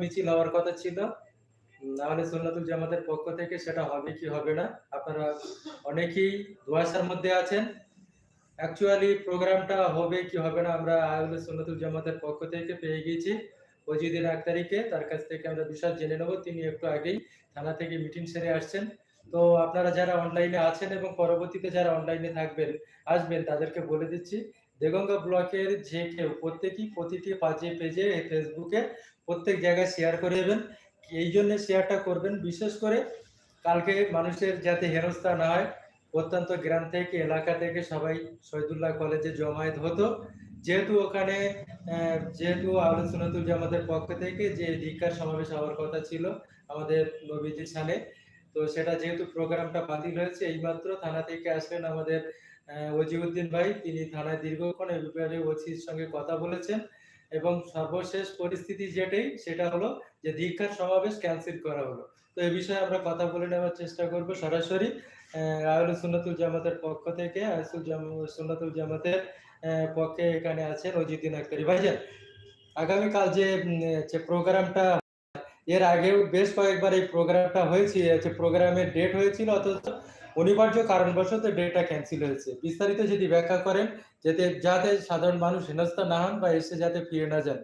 মিছিল হওয়ার কথা ছিল। আমাদের সুন্নাতুল জামাতের পক্ষ থেকে সেটা হবে কি হবে না, আপনারা অনেকেই ধোয়াশার মধ্যে আছেন। অ্যাকচুয়ালি প্রোগ্রামটা হবে কি হবে না, আমরা আহলে সুন্নাতুল জামাতের পক্ষ থেকে পেয়ে গিয়েছি। ওজিদিন তারিখে, তার কাছ থেকে আমরা বিষয় জেনে নেব। তিনি একটু আগেই থানা থেকে মিটিং সেরে আসছেন। তো আপনারা যারা অনলাইনে আছেন এবং পরবর্তীতে যারা অনলাইনে থাকবেন, আসবেন, তাদেরকে বলে দিচ্ছি। দেগঙ্গা ব্লকের যে কেউ প্রত্যেকই প্রতিটি পাজে পেজে ফেসবুকে প্রত্যেক জায়গায় শেয়ার করে দেবেন। এই জন্য শেয়ারটা করবেন। বিশেষ করে কালকে মানুষের যাতে হেনস্থা না হয় প্রত্যন্ত গ্রাম থেকে, এলাকা থেকে সবাই শহীদুল্লাহ কলেজে জমায়েত হতো। যেহেতু ওখানে যেহেতু আলোচনাতুল জামাতের পক্ষ থেকে যে ধিকার সমাবেশ হওয়ার কথা ছিল আমাদের নবীজি সানে তো সেটা যেহেতু প্রোগ্রামটা বাতিল হয়েছে, এইমাত্র থানা থেকে আসলেন আমাদের ওজিউদ্দিন ভাই, তিনি থানায় দীর্ঘক্ষণ এই ব্যাপারে ওসির সঙ্গে কথা বলেছেন এবং সর্বশেষ পরিস্থিতি যেটাই, সেটা হলো যে দীক্ষার সমাবেশ ক্যান্সেল করা হলো। তো এই বিষয়ে আমরা কথা বলে নেওয়ার চেষ্টা করব সরাসরি। আহলে সুন্নাতুল জামাতের পক্ষ থেকে জাম- সুন্নাতুল জামাতের পক্ষে এখানে আছেন অজিদ্দিন আক্তারি। ভাইজান, আগামীকাল যে প্রোগ্রামটা, এর আগেও বেশ কয়েকবার এই প্রোগ্রামটা হয়েছে প্রোগ্রামের ডেট হয়েছিল, অথচ অনিবার্য কারণবশত ডেটটা ক্যান্সেল হয়েছে। বিস্তারিত যদি ব্যাখ্যা করেন, যাতে যাতে সাধারণ মানুষ হেনস্থা না হন বা এসে যাতে ফিরে না যান।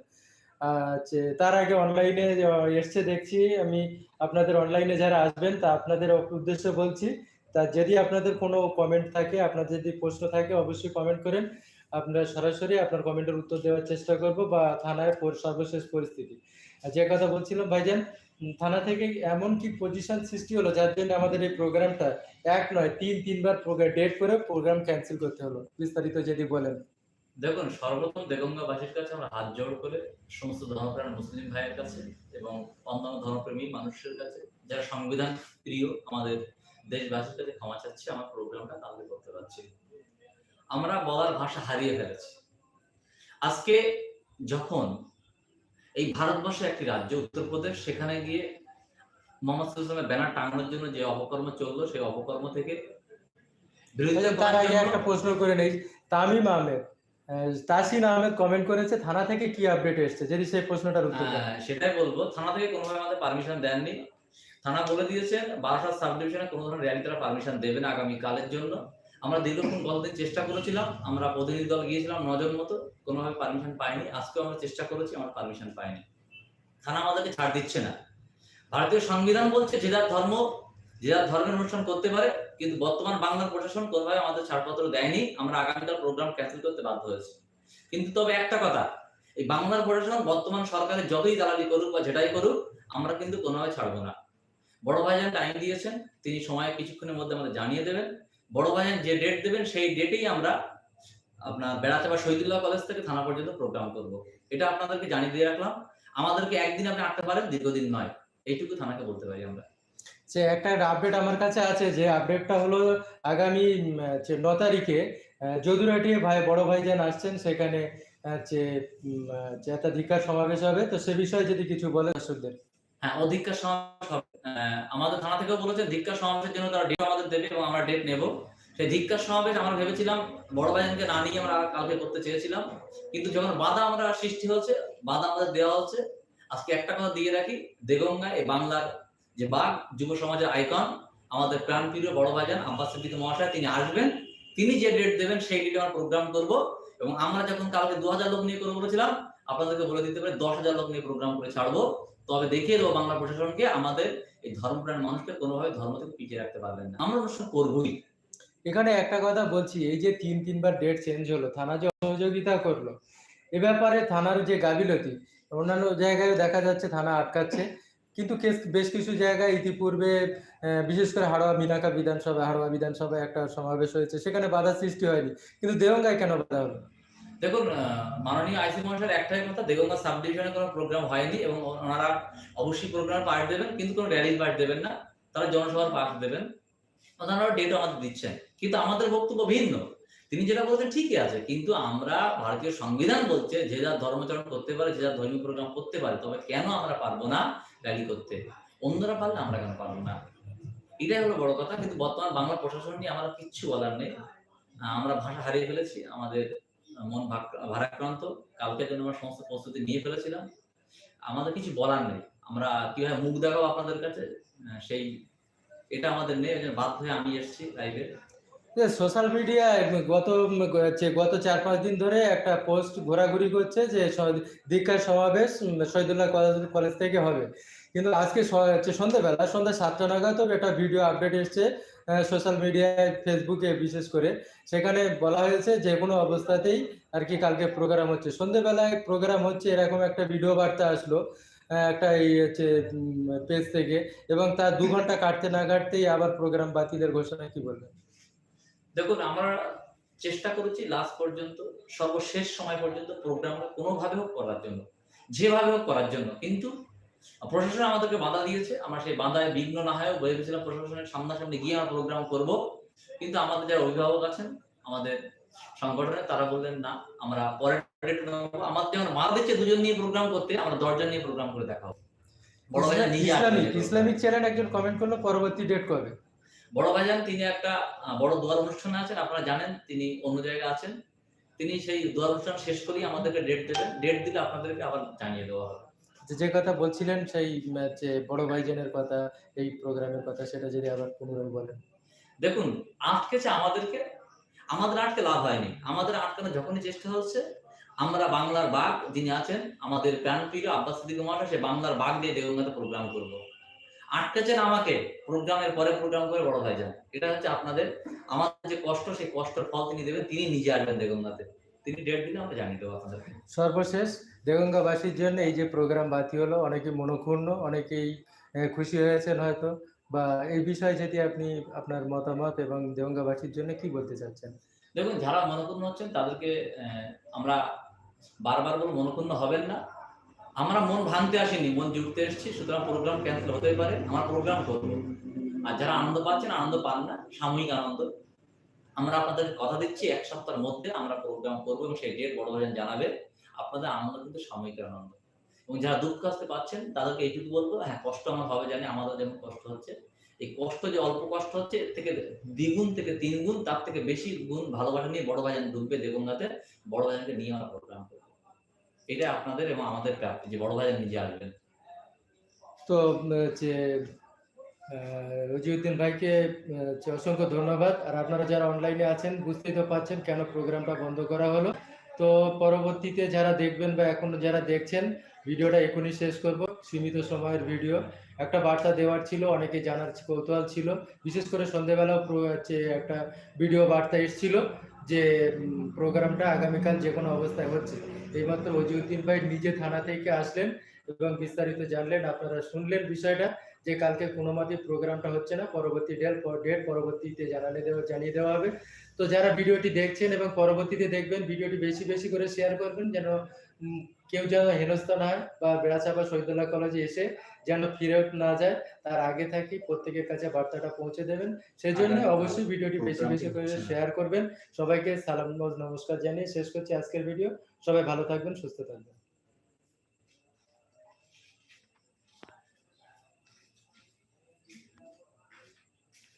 তার আগে অনলাইনে এসছে দেখছি, আমি আপনাদের অনলাইনে যারা আসবেন, তা আপনাদের উদ্দেশ্যে বলছি, তা যদি আপনাদের কোনো কমেন্ট থাকে, আপনাদের যদি প্রশ্ন থাকে, অবশ্যই কমেন্ট করেন। আপনারা সরাসরি আপনার কমেন্টের উত্তর দেওয়ার চেষ্টা করব বা থানায় সর্বশেষ পরিস্থিতি। যে কথা বলছিলাম, ভাইজান থানা থেকে এমন কি পজিশন সৃষ্টি হলো, যার জন্য আমাদের এই প্রোগ্রামটা এক নয়, তিন, তিনবার ডেট করে প্রোগ্রাম ক্যান্সেল করতে হলো। বিস্তারিত যদি বলেন। দেখুন, সর্বপ্রথম দেগঙ্গাবাসীর কাছে আমরা হাত জোড় করে সমস্ত ধর্মপ্রাণ মুসলিম ভাইয়ের কাছে এবং অন্যান্য ধর্মপ্রেমী মানুষের কাছে, যারা সংবিধান প্রিয় আমাদের দেশবাসীর কাছে ক্ষমা চাচ্ছি, আমার প্রোগ্রামটা কালকে করতে পারছি। আমরা বলার ভাষা হারিয়ে ফেলেছি। আজকে যখন এই ভারতবর্ষের একটি রাজ্য উত্তরপ্রদেশ সেখানে গিয়ে মোহাম্মদ সাল্লামের ব্যানার টাঙানোর জন্য যে অপকর্ম চলল সেই অপকর্ম থেকে তার আগে একটা প্রশ্ন করে নেই। তামিম আহমেদ আহ, তাসিন আহমেদ কমেন্ট করেছে থানা থেকে কি আপডেট এসেছে? যদি সেই প্রশ্নটার উত্তর হ্যাঁ, সেটাই বলব। থানা থেকে কোনোভাবে আমাদের পারমিশন দেননি। থানা বলে দিয়েছে বারাসাত সাব ডিভিশনে কোনো ধরনের র্যালি তারা পারমিশন দেবে না আগামী কালের জন্য। আমরা দীর্ঘক্ষণ গতদিন চেষ্টা করেছিলাম আমরা প্রতিনিধি দল গিয়েছিলাম নজন মতো। কোনোভাবে পারমিশন পাইনি। আজকেও আমরা চেষ্টা করেছি, আমরা পারমিশন পাইনি। থানা আমাদেরকে ছাড় দিচ্ছে না। ভারতীয় সংবিধান বলছে যে যার ধর্ম, যে যার ধর্মের অনুষ্ঠান করতে পারে, কিন্তু বর্তমান বাংলার প্রশাসন কোনোভাবে আমাদের ছাড়পত্র দেয়নি। আমরা আগামীকাল প্রোগ্রাম ক্যান্সেল করতে বাধ্য হয়েছি। কিন্তু তবে একটা কথা, এই বাংলার প্রশাসন বর্তমান সরকারের যতই দালালি করুক বা যেটাই করুক, আমরা কিন্তু কোনোভাবে ছাড়বো না। বড় ভাইজান টাইম দিয়েছেন, তিনি সময় কিছুক্ষণের মধ্যে আমাদের জানিয়ে দেবেন। বড় ভাইজান যে ডেট দেবেন, সেই ডেটেই আমরা আপনার বেড়াতে বা শহীদুল্লাহ কলেজ থেকে থানা পর্যন্ত প্রোগ্রাম করব। এটা আপনাদেরকে জানিয়ে দিয়ে রাখলাম। আমাদেরকে একদিন আপনি আটতে পারেন দীর্ঘদিন নয়। এইটুকু থানাকে বলতে পারি আমরা। যে একটা আপডেট আমার কাছে আছে যে আপডেটটা হলো আগামী ন তারিখে যদুরাটিয়ে ভাই বড় ভাইজান আসছেন সেখানে যে একটা সমাবেশ হবে। তো সে বিষয়ে যদি কিছু বলে দর্শকদের। হ্যাঁ অধিকার সমাবেশ আমাদের থানা থেকেও বলেছে ধিক্কার সমাবেশের জন্য তারা ডেট আমাদের দেবে এবং আমরা ডেট নেব। সেই ধিক্কার সমাবেশ আমরা ভেবেছিলাম, বড় ভাইজানকে না নিয়ে আমরা কালকে করতে চেয়েছিলাম। কিন্তু যখন বাধা আমরা সৃষ্টি হচ্ছে, বাধা আমাদের দেওয়া হচ্ছে, আজকে একটা কথা দিয়ে রাখি, দেগঙ্গা এই বাংলার যে বাঘ, যুব সমাজের আইকন, আমাদের প্রাণপ্রিয় বড় ভাইজান আব্বাস সিদ্দিক মহাশয়, তিনি আসবেন, তিনি যে ডেট দেবেন সেই ডেটে আমরা প্রোগ্রাম করব। এবং আমরা যখন কালকে দু হাজার লোক নিয়ে করব বলেছিলাম আপনাদেরকে বলে দিতে পারি দশ হাজার লোক নিয়ে প্রোগ্রাম করে ছাড়বো। তবে দেখিয়ে দেবো বাংলা প্রশাসনকে, আমাদের এই ধর্মপ্রাণ মানুষকে কোনোভাবে ধর্ম থেকে পিছিয়ে রাখতে পারবেন না। আমরা অনুষ্ঠান করবোই। এখানে একটা কথা বলছি, এই যে তিন, তিনবার ডেট চেঞ্জ হলো, থানা যে সহযোগিতা করল, এ ব্যাপারে থানার যে গাফিলতি, অন্যান্য জায়গায় দেখা যাচ্ছে থানা আটকাচ্ছে, কিন্তু কেস- বেশ কিছু জায়গায় ইতিপূর্বে বিশেষ করে হাড়োয়া মিনাকা বিধানসভা হাড়োয়া বিধানসভায় একটা সমাবেশ হয়েছে, সেখানে বাধা সৃষ্টি হয়নি, কিন্তু দেওঙ্গায় কেন বাধা হলো? দেখুন মাননীয় আইসি মহাশয়ের একটাই কথা দেগঙ্গা সাব ডিভিশনে কোনো প্রোগ্রাম হয়নি এবং ওনারা অবশ্যই প্রোগ্রাম পার্ট দেবেন, কিন্তু কোনো র্যালির পার্ট দেবেন না, তারা জনসভার পার্ট দেবেন। ওনারা ডেটও আমাদের দিচ্ছেন। কিন্তু আমাদের বক্তব্য ভিন্ন। তিনি যেটা বলছেন ঠিকই আছে, কিন্তু আমরা ভারতীয় সংবিধান বলছে, যে যার ধর্মচরণ করতে পারে, যে যার ধর্মীয় প্রোগ্রাম করতে পারে, তবে কেন আমরা পারব না র্যালি করতে? অন্যরা পারলে আমরা কেন পারব না? এটাই হলো বড় কথা, কিন্তু বর্তমান বাংলা প্রশাসন নিয়ে আমার কিচ্ছু বলার নেই। আমরা ভাষা হারিয়ে ফেলেছি, আমাদের মন ভারাক্রান্ত। কালকের জন্য আমরা সমস্ত প্রস্তুতি নিয়ে ফেলেছিলাম। আমাদের কিছু বলার নেই। আমরা কীভাবে মুখ দেখাবো আপনাদের কাছে? সেই এটা আমাদের নেই বাধ্য হয়ে আমি এসেছি লাইভে সোশ্যাল মিডিয়ায় গত গত চার পাঁচ দিন ধরে একটা পোস্ট ঘোরাঘুরি করছে যে দীক্ষার সমাবেশ শহীদুল্লাহ কলেজ কলেজ থেকে হবে। কিন্তু আজকে হচ্ছে সন্ধ্যেবেলা, সন্ধ্যা সাতটা নাগাদ একটা ভিডিও আপডেট এসছে সোশ্যাল মিডিয়ায় ফেসবুকে বিশেষ করে। সেখানে বলা হয়েছে যে কোনো অবস্থাতেই আর কি কালকে প্রোগ্রাম হচ্ছে। সন্ধ্যেবেলায় প্রোগ্রাম হচ্ছে এরকম একটা ভিডিও বার্তা আসলো। একটা এই হচ্ছে পেজ থেকে এবং তার দু ঘণ্টা কাটতে না কাটতেই আবার প্রোগ্রাম বাতিলের ঘোষণা কি বলবেন? দেখুন, আমরা চেষ্টা করেছি লাস্ট পর্যন্ত, সর্বশেষ সময় পর্যন্ত প্রোগ্রামটা কোনোভাবে হোক করার জন্য, যেভাবে হোক করার জন্য। কিন্তু প্রশাসন আমাদেরকে বাধা দিয়েছে, আমরা সেই বাধায় বিঘ্ন না হয়েও ভেবেছিলাম প্রশাসনের সামনাসামনি গিয়ে আমরা প্রোগ্রাম করব। কিন্তু আমাদের যারা অভিভাবক আছেন, আমাদের সংগঠনে তারা বললেন না আমরা পরে। আমাদের যখন মা দিচ্ছে দুজন নিয়ে প্রোগ্রাম করতে আমরা দশজন নিয়ে প্রোগ্রাম করে দেখাবো বড় ভাইজান ইসলামিক চ্যানেল একজন কমেন্ট করল পরবর্তী ডেট কবে? বড় ভাইজান তিনি একটা বড় দোয়ার অনুষ্ঠানে আছেন আপনারা জানেন তিনি অন্য জায়গায় আছেন। তিনি সেই দোয়ার অনুষ্ঠান শেষ করেই আমাদেরকে ডেট দেবেন। ডেট দিলে আপনাদেরকে আবার জানিয়ে দেওয়া হবে। যে- যে কথা বলছিলেন সেই যে বড় ভাইজানের কথা এই প্রোগ্রামের কথা সেটা যদি আবার পুনরায় বলেন। দেখুন আটকেছে আমাদেরকে আমাদের আটকে লাভ হয়নি। আমাদের আটকানো যখনই চেষ্টা হচ্ছে, আমরা বাংলার বাঘ যিনি আছেন, আমাদের প্রাণপ্রিয় আব্বাস সিদ্দিক মহাশয় সে বাংলার বাঘ দিয়ে দেবঙ্গাতে প্রোগ্রাম করব। আটকেছেন আমাকে প্রোগ্রামের পরে প্রোগ্রাম করে বড় হয়ে যান। এটা হচ্ছে আপনাদের, আমাদের যে কষ্ট, সেই কষ্টের ফল তিনি দেবেন, তিনি নিজে আসবেন দেবঙ্গাতে তিনি ডেট দিলে আমরা জানিয়ে দেবো আপনাদেরকে সর্বশেষ, দেগঙ্গাবাসীর জন্য এই যে প্রোগ্রাম বাতি হলো অনেকে মনক্ষুণ্ণ, অনেকেই খুশি হয়েছেন হয়তো। বা এই বিষয়ে যদি আপনি আপনার মতামত এবং দেগঙ্গাবাসীর জন্য কি বলতে চাচ্ছেন? দেখুন, যারা মনক্ষুণ্ণ হচ্ছেন, তাদেরকে আমরা বারবার বলে মনক্ষুণ্ণ হবেন না। আমরা মন ভাঙতে আসিনি, মন জুড়তে এসেছি, সুতরাং প্রোগ্রাম ক্যান্সেল হতেই পারে, আমরা প্রোগ্রাম করব। আর যারা আনন্দ পাচ্ছেন, আনন্দ পান না, সাময়িক আনন্দ। আমরা আপনাদের কথা দিচ্ছি, এক সপ্তাহের মধ্যে আমরা প্রোগ্রাম করব এবং সেই ডেট বড় ভাইজান জানাবে। আপনাদের আনন্দ কিন্তু সাময়িক আনন্দ। এবং যারা দুঃখ আসতে পাচ্ছেন, তাদেরকে এইটুকু বলব হ্যাঁ কষ্ট আমরা ভাবে জানি আমাদের যেমন কষ্ট হচ্ছে। এই কষ্ট যে অল্প কষ্ট হচ্ছে, এর থেকে দ্বিগুণ থেকে তিন গুণ, তার থেকে বেশি গুণ ভালোবাসা নিয়ে বড় ভাইজান ডুববে দেবঙ্গাতে বড় ভাইজানকে নিয়ে আমরা প্রোগ্রাম করব। এটা আপনাদের এবং আমাদের প্রাপ্তি যে বড় ভাইজান নিজে আসবেন। তো হচ্ছে রজিউদ্দিন ভাইকে অসংখ্য ধন্যবাদ। আর আপনারা যারা অনলাইনে আছেন, বুঝতেই তো পাচ্ছেন কেন প্রোগ্রামটা বন্ধ করা হলো। তো, পরবর্তীতে যারা দেখবেন বা এখন যারা দেখছেন ভিডিওটা এখনই শেষ করব, সীমিত সময়ের ভিডিও। একটা বার্তা দেওয়ার ছিল, অনেকে জানার কৌতূহল ছিল। বিশেষ করে সন্ধেবেলাও হচ্ছে একটা ভিডিও বার্তা এসেছিল যে প্রোগ্রামটা আগামীকাল যে কোনো অবস্থায় হচ্ছে। এইমাত্র অজিউদ্দিন ভাই নিজে থানা থেকে আসলেন এবং বিস্তারিত জানলেন, আপনারা শুনলেন বিষয়টা যে কালকে কোনো মতে প্রোগ্রামটা হচ্ছে না, পরবর্তী ডেট ডেট পরবর্তীতে জানালে দেওয়া, জানিয়ে দেওয়া হবে। তো যারা ভিডিওটি দেখছেন এবং পরবর্তীতে দেখবেন, ভিডিওটি বেশি বেশি করে শেয়ার করবেন যেন কেউ যেন হেনস্থ না হয় বা বেড়াচাপা শহীদুল্লাহ কলেজে এসে যেন ফিরে না যায় তার আগে থাকি প্রত্যেকের কাছে বার্তাটা পৌঁছে দেবেন। সেই জন্য অবশ্যই ভিডিওটি বেশি বেশি করে। শেয়ার করবেন। সবাইকে সালাম নমস্কার জানিয়ে শেষ করছি আজকের ভিডিও। সবাই ভালো থাকবেন সুস্থ থাকবেন।